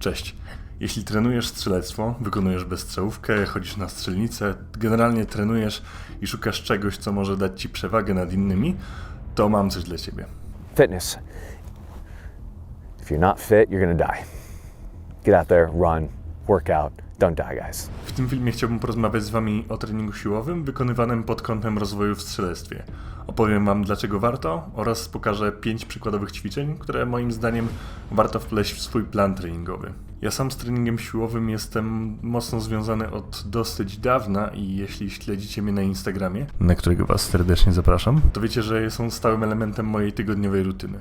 Cześć. Jeśli trenujesz strzelectwo, wykonujesz bezstrzałówkę, chodzisz na strzelnicę, generalnie trenujesz i szukasz czegoś, co może dać ci przewagę nad innymi, to mam coś dla ciebie. Fitness. If you're not fit, you're gonna die. Get out there, run, work out. Don't die, guys. W tym filmie chciałbym porozmawiać z Wami o treningu siłowym wykonywanym pod kątem rozwoju w strzelectwie. Opowiem Wam dlaczego warto oraz pokażę 5 przykładowych ćwiczeń, które moim zdaniem warto wpleść w swój plan treningowy. Ja sam z treningiem siłowym jestem mocno związany od dosyć dawna i jeśli śledzicie mnie na Instagramie, na którego Was serdecznie zapraszam, to wiecie, że jest on stałym elementem mojej tygodniowej rutyny.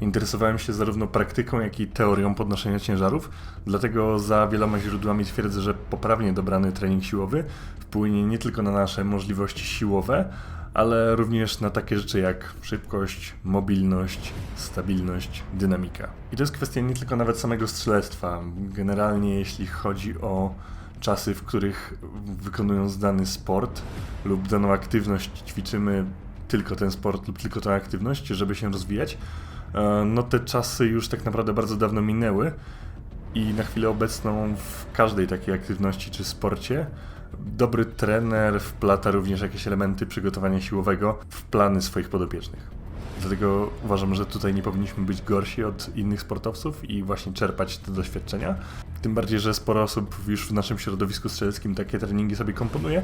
Interesowałem się zarówno praktyką, jak i teorią podnoszenia ciężarów, dlatego za wieloma źródłami twierdzę, że poprawnie dobrany trening siłowy wpłynie nie tylko na nasze możliwości siłowe, ale również na takie rzeczy jak szybkość, mobilność, stabilność, dynamika. I to jest kwestia nie tylko nawet samego strzelectwa. Generalnie jeśli chodzi o czasy, w których wykonując dany sport lub daną aktywność ćwiczymy tylko ten sport lub tylko tę aktywność, żeby się rozwijać, no te czasy już tak naprawdę bardzo dawno minęły i na chwilę obecną w każdej takiej aktywności czy sporcie dobry trener wplata również jakieś elementy przygotowania siłowego w plany swoich podopiecznych. Dlatego uważam, że tutaj nie powinniśmy być gorsi od innych sportowców i właśnie czerpać te doświadczenia. Tym bardziej, że sporo osób już w naszym środowisku strzeleckim takie treningi sobie komponuje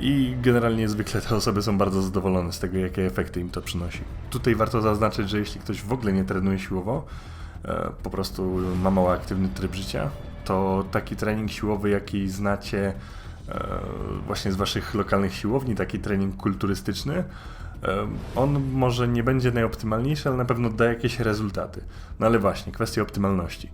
i generalnie zwykle te osoby są bardzo zadowolone z tego, jakie efekty im to przynosi. Tutaj warto zaznaczyć, że jeśli ktoś w ogóle nie trenuje siłowo, e, po prostu ma mało aktywny tryb życia, to taki trening siłowy, jaki znacie e, właśnie z waszych lokalnych siłowni, taki trening kulturystyczny, e, on może nie będzie najoptymalniejszy, ale na pewno da jakieś rezultaty. No ale właśnie, kwestia optymalności.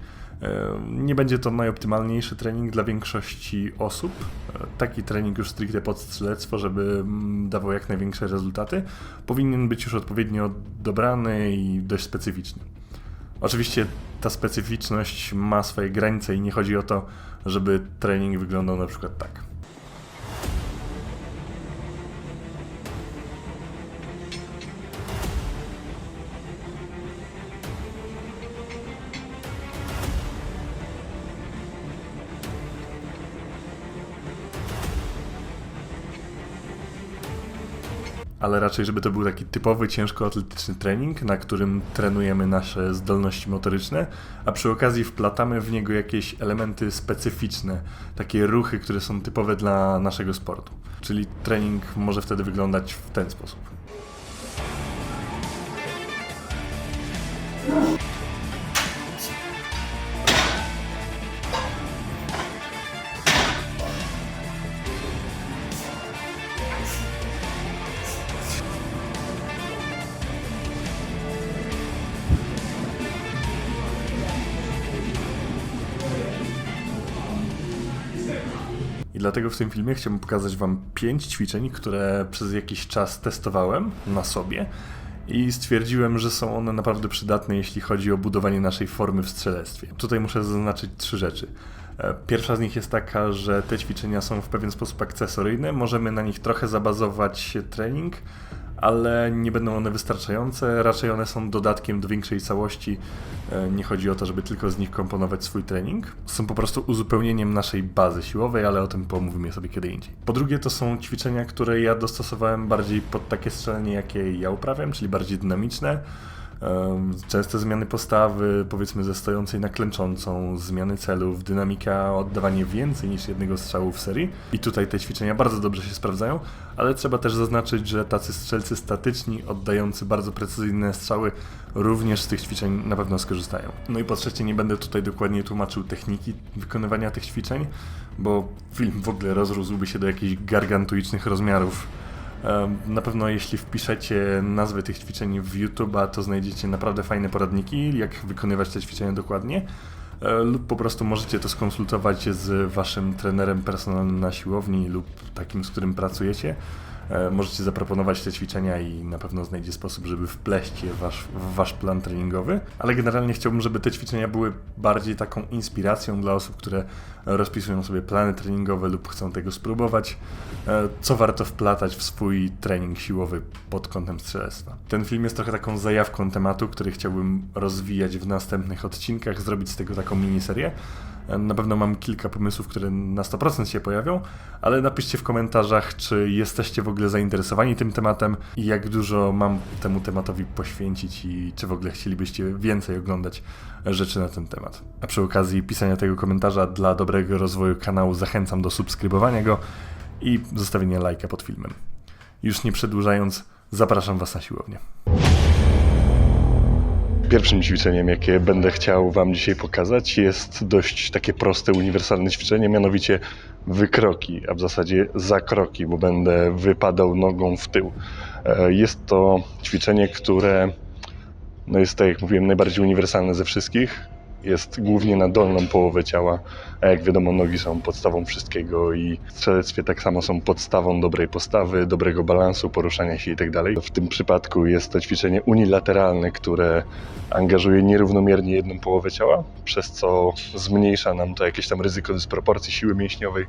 Nie będzie to najoptymalniejszy trening dla większości osób. E, Taki trening już stricte pod strzelectwo, żeby mm, dawał jak największe rezultaty, powinien być już odpowiednio dobrany i dość specyficzny. Oczywiście ta specyficzność ma swoje granice i nie chodzi o to, żeby trening wyglądał na przykład tak. Ale raczej, żeby to był taki typowy, ciężkoatletyczny trening, na którym trenujemy nasze zdolności motoryczne, a przy okazji wplatamy w niego jakieś elementy specyficzne, takie ruchy, które są typowe dla naszego sportu. Czyli trening może wtedy wyglądać w ten sposób. Dlatego w tym filmie chciałbym pokazać Wam pięć ćwiczeń, które przez jakiś czas testowałem na sobie i stwierdziłem, że są one naprawdę przydatne, jeśli chodzi o budowanie naszej formy w strzelectwie. Tutaj muszę zaznaczyć trzy rzeczy. E, Pierwsza z nich jest taka, że te ćwiczenia są w pewien sposób akcesoryjne, możemy na nich trochę zabazować trening, ale nie będą one wystarczające, raczej one są dodatkiem do większej całości. E, Nie chodzi o to, żeby tylko z nich komponować swój trening. Są po prostu uzupełnieniem naszej bazy siłowej, ale o tym pomówimy sobie kiedy indziej. Po drugie, to są ćwiczenia, które ja dostosowałem bardziej pod takie strzelenie, jakie ja uprawiam, czyli bardziej dynamiczne. Częste zmiany postawy, powiedzmy ze stojącej na klęczącą, zmiany celów, dynamika, oddawanie więcej niż jednego strzału w serii. I tutaj te ćwiczenia bardzo dobrze się sprawdzają, ale trzeba też zaznaczyć, że tacy strzelcy statyczni, oddający bardzo precyzyjne strzały, również z tych ćwiczeń na pewno skorzystają. No i po trzecie, nie będę tutaj dokładnie tłumaczył techniki wykonywania tych ćwiczeń, bo film w ogóle rozrósłby się do jakichś gargantuicznych rozmiarów. Na pewno jeśli wpiszecie nazwy tych ćwiczeń w YouTube'a, to znajdziecie naprawdę fajne poradniki, jak wykonywać te ćwiczenia dokładnie. E, Lub po prostu możecie to skonsultować z waszym trenerem personalnym na siłowni lub takim, z którym pracujecie. E, możecie zaproponować te ćwiczenia i na pewno znajdzie sposób, żeby wpleść je w wasz, w wasz plan treningowy. Ale generalnie chciałbym, żeby te ćwiczenia były bardziej taką inspiracją dla osób, które rozpisują sobie plany treningowe lub chcą tego spróbować, e, co warto wplatać w swój trening siłowy pod kątem strzelectwa. Ten film jest trochę taką zajawką tematu, który chciałbym rozwijać w następnych odcinkach, zrobić z tego taką miniserię. Na pewno mam kilka pomysłów, które na 100% się pojawią, ale napiszcie w komentarzach, czy jesteście w ogóle zainteresowani tym tematem i jak dużo mam temu tematowi poświęcić i czy w ogóle chcielibyście więcej oglądać rzeczy na ten temat. A przy okazji pisania tego komentarza dla dobrego rozwoju kanału zachęcam do subskrybowania go i zostawienia lajka pod filmem. Już nie przedłużając, zapraszam Was na siłownię. Pierwszym ćwiczeniem, jakie będę chciał Wam dzisiaj pokazać, jest dość takie proste, uniwersalne ćwiczenie, mianowicie wykroki, a w zasadzie zakroki, bo będę wypadał nogą w tył. E, Jest to ćwiczenie, które no jest, tak jak mówiłem, najbardziej uniwersalne ze wszystkich. Jest głównie na dolną połowę ciała, a jak wiadomo, nogi są podstawą wszystkiego i w strzelectwie tak samo są podstawą dobrej postawy, dobrego balansu, poruszania się itd. W tym przypadku jest to ćwiczenie unilateralne, które angażuje nierównomiernie jedną połowę ciała, przez co zmniejsza nam to jakieś tam ryzyko dysproporcji siły mięśniowej,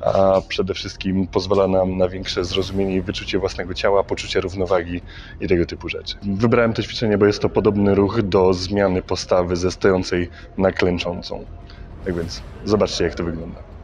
a przede wszystkim pozwala nam na większe zrozumienie i wyczucie własnego ciała, poczucie równowagi i tego typu rzeczy. Wybrałem to ćwiczenie, bo jest to podobny ruch do zmiany postawy ze stojącej na klęczącą. Tak więc zobaczcie, jak to wygląda.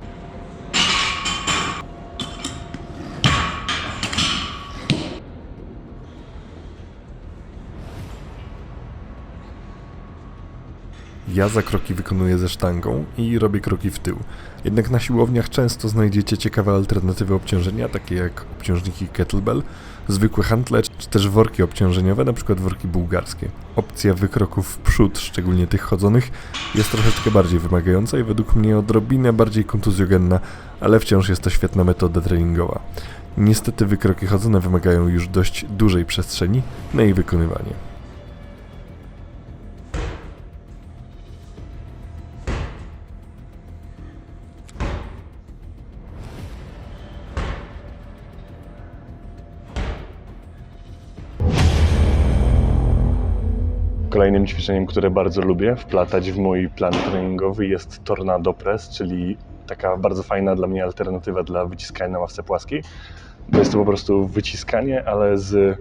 Ja za kroki wykonuję ze sztangą i robię kroki w tył. Jednak na siłowniach często znajdziecie ciekawe alternatywy obciążenia, takie jak obciążniki kettlebell, zwykłe handle, czy też worki obciążeniowe, np. worki bułgarskie. Opcja wykroków w przód, szczególnie tych chodzonych, jest troszeczkę bardziej wymagająca i według mnie odrobinę bardziej kontuzjogenna, ale wciąż jest to świetna metoda treningowa. Niestety wykroki chodzone wymagają już dość dużej przestrzeni na ich wykonywanie. Kolejnym ćwiczeniem, które bardzo lubię wplatać w mój plan treningowy jest Tornado Press, czyli taka bardzo fajna dla mnie alternatywa dla wyciskania na ławce płaskiej. Bo jest to po prostu wyciskanie, ale z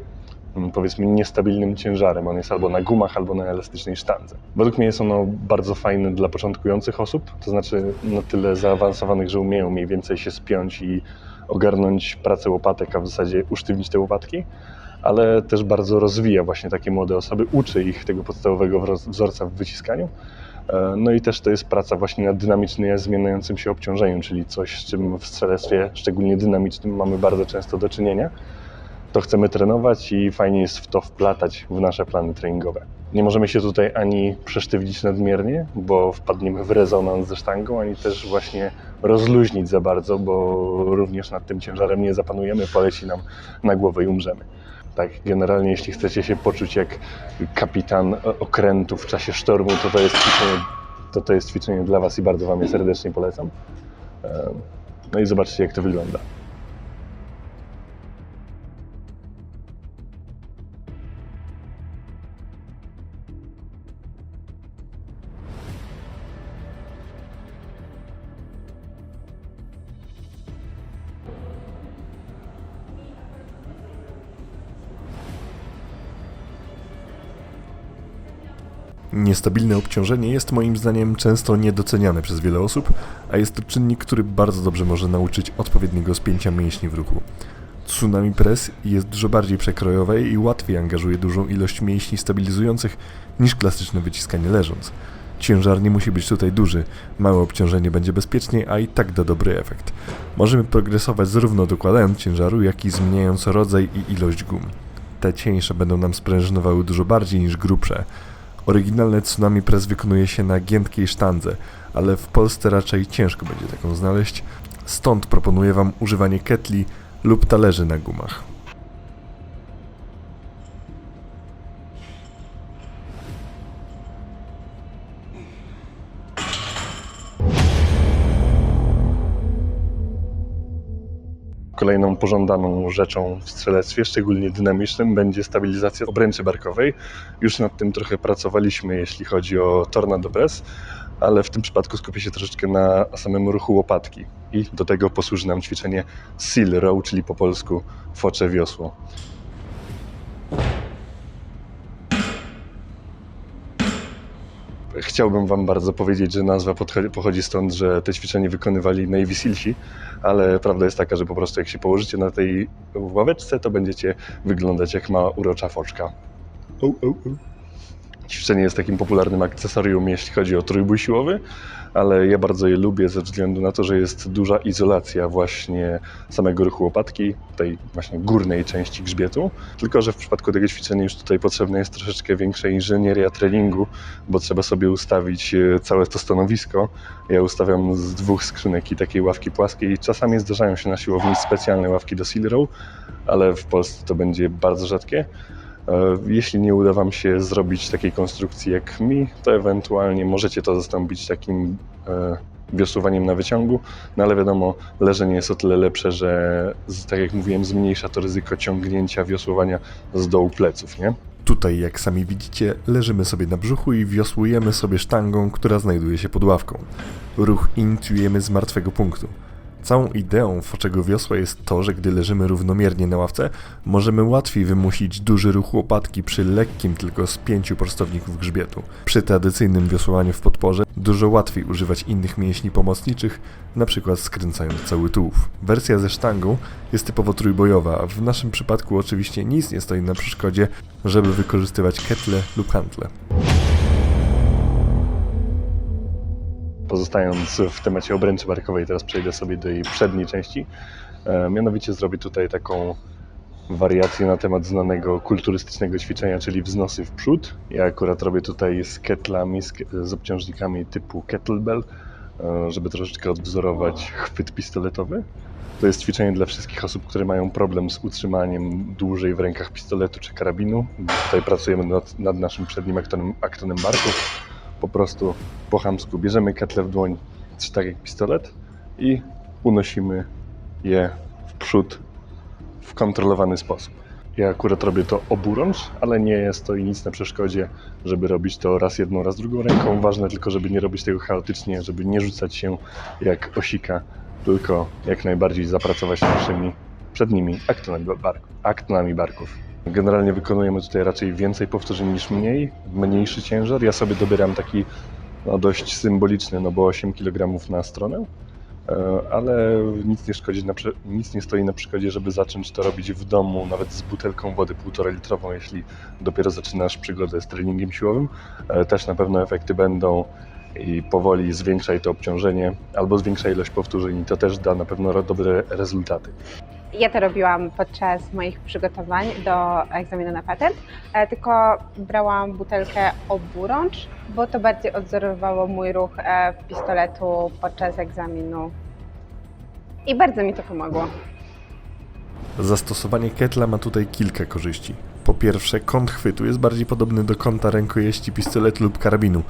mm, powiedzmy niestabilnym ciężarem. On jest albo na gumach, albo na elastycznej sztandze. Według mnie jest ono bardzo fajne dla początkujących osób, to znaczy na tyle zaawansowanych, że umieją mniej więcej się spiąć i ogarnąć pracę łopatek, a w zasadzie usztywnić te łopatki ale też bardzo rozwija właśnie takie młode osoby, uczy ich tego podstawowego wzorca w wyciskaniu. E, No i też to jest praca właśnie nad dynamicznym, zmieniającym się obciążeniem, czyli coś, z czym w strzelectwie, szczególnie dynamicznym, mamy bardzo często do czynienia. To chcemy trenować i fajnie jest w to wplatać w nasze plany treningowe. Nie możemy się tutaj ani przesztywnić nadmiernie, bo wpadniemy w rezonans ze sztangą, ani też właśnie rozluźnić za bardzo, bo również nad tym ciężarem nie zapanujemy, poleci nam na głowę i umrzemy. Tak, generalnie jeśli chcecie się poczuć jak kapitan okrętu w czasie sztormu, to to jest ćwiczenie, to to jest ćwiczenie dla Was i bardzo Wam je serdecznie polecam. Em, No i zobaczcie jak to wygląda. Niestabilne obciążenie jest moim zdaniem często niedoceniane przez wiele osób, a jest to czynnik, który bardzo dobrze może nauczyć odpowiedniego spięcia mięśni w ruchu. Tsunami Press jest dużo bardziej przekrojowe i łatwiej angażuje dużą ilość mięśni stabilizujących niż klasyczne wyciskanie leżąc. Ciężar nie musi być tutaj duży, małe obciążenie będzie bezpieczniej, a i tak da dobry efekt. Możemy progresować zarówno dokładając ciężaru, jak i zmieniając rodzaj i ilość gum. Te cieńsze będą nam sprężynowały dużo bardziej niż grubsze. Oryginalne Tsunami Press wykonuje się na giętkiej sztandze, ale w Polsce raczej ciężko będzie taką znaleźć, stąd proponuję Wam używanie ketli lub talerzy na gumach. Kolejną pożądaną rzeczą w strzelectwie, szczególnie dynamicznym, będzie stabilizacja obręczy barkowej. Już nad tym trochę pracowaliśmy, jeśli chodzi o Tornado Press, ale w tym przypadku skupię się troszeczkę na samym ruchu łopatki. I do tego posłuży nam ćwiczenie Seal Row, czyli po polsku focze wiosło. Chciałbym Wam bardzo powiedzieć, że nazwa pochodzi stąd, że te ćwiczenie wykonywali Navy Sealsi, ale prawda jest taka, że po prostu jak się położycie na tej ławeczce, to będziecie wyglądać jak mała urocza foczka. Ćwiczenie jest takim popularnym akcesorium, jeśli chodzi o trójbój siłowy, ale ja bardzo je lubię ze względu na to, że jest duża izolacja właśnie samego ruchu łopatki, tej właśnie górnej części grzbietu. Tylko, że w przypadku tego ćwiczenia już tutaj potrzebna jest troszeczkę większa inżynieria treningu, bo trzeba sobie ustawić e, całe to stanowisko. Ja ustawiam z dwóch skrzynek i takiej ławki płaskiej. Czasami zdarzają się na siłowni specjalne ławki do seal row, ale w Polsce to będzie bardzo rzadkie. E, Jeśli nie uda Wam się zrobić takiej konstrukcji jak mi, to ewentualnie możecie to zastąpić takim e, wiosłowaniem na wyciągu, no ale wiadomo, leżenie jest o tyle lepsze, że tak jak mówiłem, zmniejsza to ryzyko ciągnięcia wiosłowania z dołu pleców, nie? Tutaj, jak sami widzicie, leżymy sobie na brzuchu i wiosłujemy sobie sztangą, która znajduje się pod ławką. Ruch inicjujemy z martwego punktu. Całą ideą foczego wiosła jest to, że gdy leżymy równomiernie na ławce, możemy łatwiej wymusić duży ruch łopatki przy lekkim tylko spięciu prostowników grzbietu. Przy tradycyjnym wiosłowaniu w podporze dużo łatwiej używać innych mięśni pomocniczych, przykład skręcając cały tułów. Wersja ze sztangą jest typowo trójbojowa, w naszym przypadku oczywiście nic nie stoi na przeszkodzie, żeby wykorzystywać ketle lub hantle. Pozostając w temacie obręczy barkowej, teraz przejdę sobie do jej przedniej części. E, mianowicie zrobię tutaj taką wariację na temat znanego kulturystycznego ćwiczenia, czyli wznosy w przód. Ja akurat robię tutaj z ketlami, z, obciążnikami typu kettlebell, e, żeby troszeczkę odwzorować chwyt pistoletowy. To jest ćwiczenie dla wszystkich osób, które mają problem z utrzymaniem dłużej w rękach pistoletu czy karabinu. Tutaj pracujemy nad, nad naszym przednim aktonem, aktonem barków. Po prostu po chamsku bierzemy ketle w dłoń, tak jak pistolet i unosimy je w przód w kontrolowany sposób. Ja akurat robię to oburącz, ale nie jest to nic na przeszkodzie, żeby robić to raz jedną, raz drugą ręką. Ważne tylko, żeby nie robić tego chaotycznie, żeby nie rzucać się jak osika, tylko jak najbardziej zapracować naszymi przednimi aktonami, aktonami barków. Generalnie wykonujemy tutaj raczej więcej powtórzeń niż mniej, mniejszy ciężar. Ja sobie dobieram taki no, dość symboliczny, no bo 8 kg na stronę. E, ale nic nie, szkodzi nic nie stoi na przeszkodzie, żeby zacząć to robić w domu, nawet z butelką wody 1,5 litrową, jeśli dopiero zaczynasz przygodę z treningiem siłowym. E, Też na pewno efekty będą i powoli zwiększaj to obciążenie albo zwiększa ilość powtórzeń i to też da na pewno dobre rezultaty. Ja to robiłam podczas moich przygotowań do egzaminu na patent, e, tylko brałam butelkę oburącz, bo to bardziej odzorowało mój ruch e, pistoletu podczas egzaminu. I bardzo mi to pomogło. Zastosowanie ketla ma tutaj kilka korzyści. Po pierwsze, kąt chwytu jest bardziej podobny do kąta rękojeści pistoletu lub karabinu.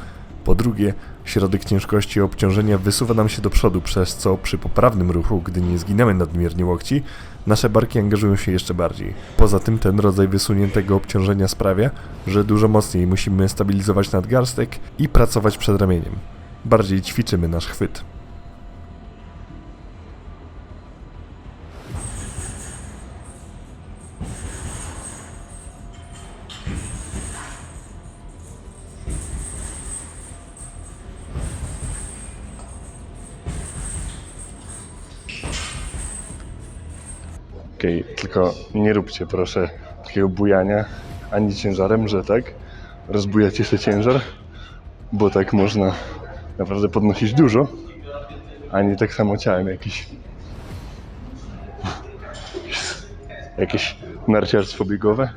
Po drugie, środek ciężkości obciążenia wysuwa nam się do przodu, przez co przy poprawnym ruchu, gdy nie zginęły nadmiernie łokci, nasze barki angażują się jeszcze bardziej. Poza tym ten rodzaj wysuniętego obciążenia sprawia, że dużo mocniej musimy stabilizować nadgarstek i pracować przed ramieniem. Bardziej ćwiczymy nasz chwyt. Tylko nie róbcie proszę takiego bujania. Ani ciężarem, że tak? Rozbujacie się ciężar, bo tak można naprawdę podnosić dużo, ani tak samo ciałem jakiś jakieś narciarstwo biegowe,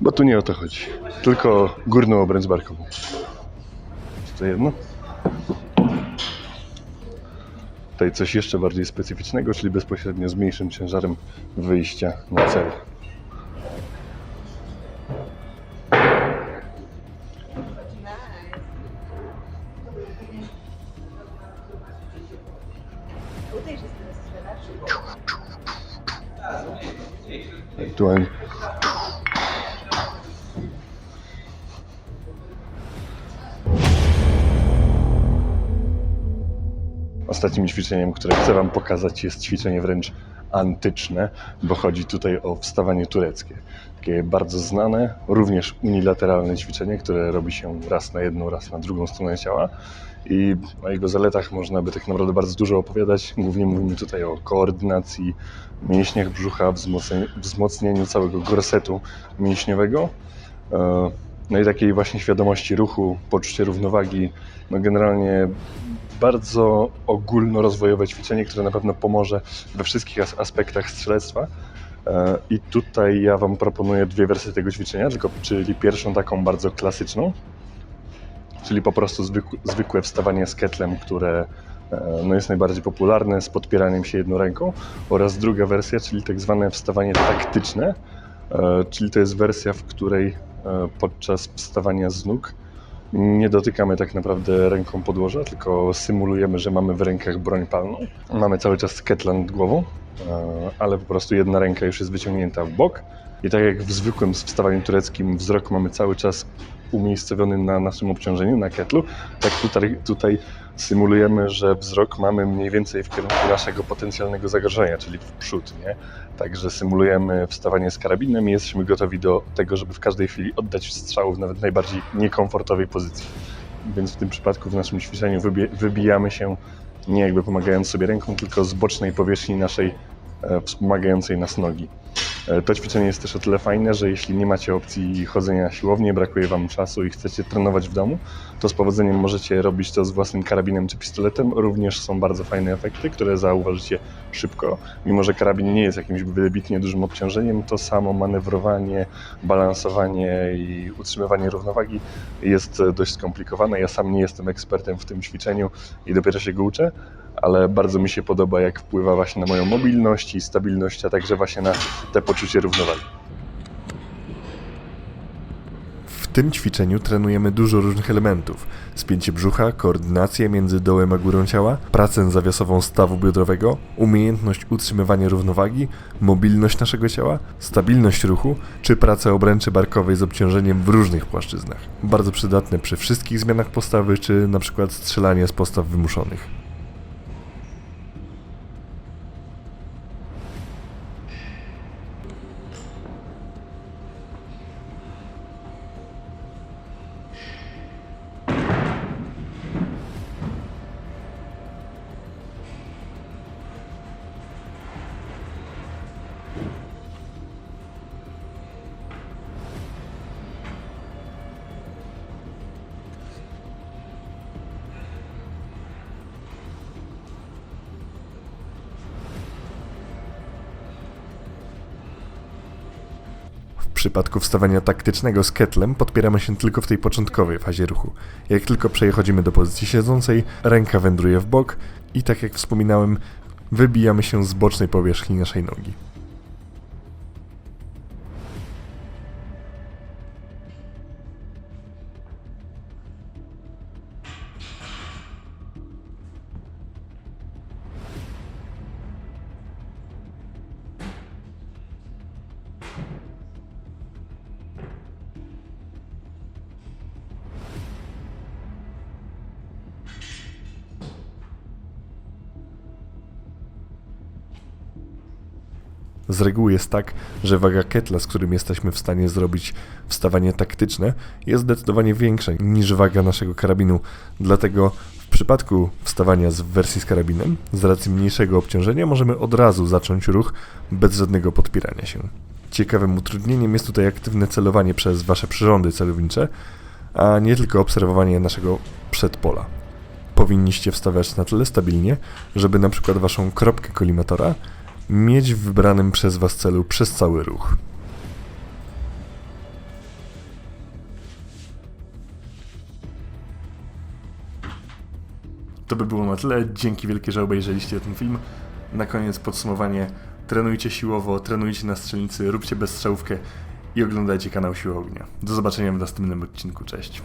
bo tu nie o to chodzi, tylko górną obręcz barkową. To jedno. Tutaj coś jeszcze bardziej specyficznego, czyli bezpośrednio z mniejszym ciężarem wyjścia na cel. aktualnie. Ostatnim ćwiczeniem, które chcę Wam pokazać, jest ćwiczenie wręcz antyczne, bo chodzi tutaj o wstawanie tureckie. Takie bardzo znane, również unilateralne ćwiczenie, które robi się raz na jedną, raz na drugą stronę ciała. I o jego zaletach można by tak naprawdę bardzo dużo opowiadać. Głównie mówimy tutaj o koordynacji, mięśniach brzucha, wzmocnieniu, całego gorsetu mięśniowego. E, No i takiej właśnie świadomości ruchu, poczucie równowagi. No generalnie bardzo ogólnorozwojowe ćwiczenie, które na pewno pomoże we wszystkich as- aspektach strzelectwa. E, I tutaj ja Wam proponuję dwie wersje tego ćwiczenia, tylko, czyli pierwszą taką bardzo klasyczną, czyli po prostu zwykł- zwykłe wstawanie z ketlem, które e, no jest najbardziej popularne, z podpieraniem się jedną ręką, oraz druga wersja, czyli tak zwane wstawanie taktyczne, e, czyli to jest wersja, w której podczas wstawania z nóg nie dotykamy tak naprawdę ręką podłoża, tylko symulujemy, że mamy w rękach broń palną. Mamy cały czas ketla nad głową, e, ale po prostu jedna ręka już jest wyciągnięta w bok. I tak jak w zwykłym wstawaniu tureckim wzrok mamy cały czas umiejscowiony na naszym obciążeniu, na ketlu, tak tutaj, tutaj symulujemy, że wzrok mamy mniej więcej w kierunku naszego potencjalnego zagrożenia, czyli w przód, nie? Także symulujemy wstawanie z karabinem i jesteśmy gotowi do tego, żeby w każdej chwili oddać strzał w nawet najbardziej niekomfortowej pozycji. Więc w tym przypadku w naszym ćwiczeniu wybijamy się nie jakby pomagając sobie ręką, tylko z bocznej powierzchni naszej e, wspomagającej nas nogi. E, To ćwiczenie jest też o tyle fajne, że jeśli nie macie opcji chodzenia na siłownię, brakuje Wam czasu i chcecie trenować w domu, to z powodzeniem możecie robić to z własnym karabinem czy pistoletem. Również są bardzo fajne efekty, które zauważycie szybko. Mimo, że karabin nie jest jakimś wybitnie dużym obciążeniem, to samo manewrowanie, balansowanie i utrzymywanie równowagi jest dość skomplikowane. Ja sam nie jestem ekspertem w tym ćwiczeniu i dopiero się go uczę, ale bardzo mi się podoba, jak wpływa właśnie na moją mobilność i stabilność, a także właśnie na te poczucie równowagi. W tym ćwiczeniu trenujemy dużo różnych elementów. Spięcie brzucha, koordynację między dołem a górą ciała, pracę zawiasową stawu biodrowego, umiejętność utrzymywania równowagi, mobilność naszego ciała, stabilność ruchu, czy pracę obręczy barkowej z obciążeniem w różnych płaszczyznach. Bardzo przydatne przy wszystkich zmianach postawy, czy na przykład strzelanie z postaw wymuszonych. Przypadku wstawania taktycznego z ketlem podpieramy się tylko w tej początkowej fazie ruchu. Jak tylko przechodzimy do pozycji siedzącej, ręka wędruje w bok i tak jak wspominałem, wybijamy się z bocznej powierzchni naszej nogi. Z reguły jest tak, że waga ketla, z którym jesteśmy w stanie zrobić wstawanie taktyczne, jest zdecydowanie większa niż waga naszego karabinu. Dlatego w przypadku wstawania z wersji z karabinem, z racji mniejszego obciążenia, możemy od razu zacząć ruch bez żadnego podpierania się. Ciekawym utrudnieniem jest tutaj aktywne celowanie przez Wasze przyrządy celownicze, a nie tylko obserwowanie naszego przedpola. Powinniście wstawiać na tyle stabilnie, żeby na przykład Waszą kropkę kolimatora mieć w wybranym przez Was celu przez cały ruch. To by było na tyle. Dzięki wielkie, że obejrzeliście ten film. Na koniec podsumowanie. Trenujcie siłowo, trenujcie na strzelnicy, róbcie bezstrzałówkę i oglądajcie kanał Siłownia. Do zobaczenia w następnym odcinku. Cześć.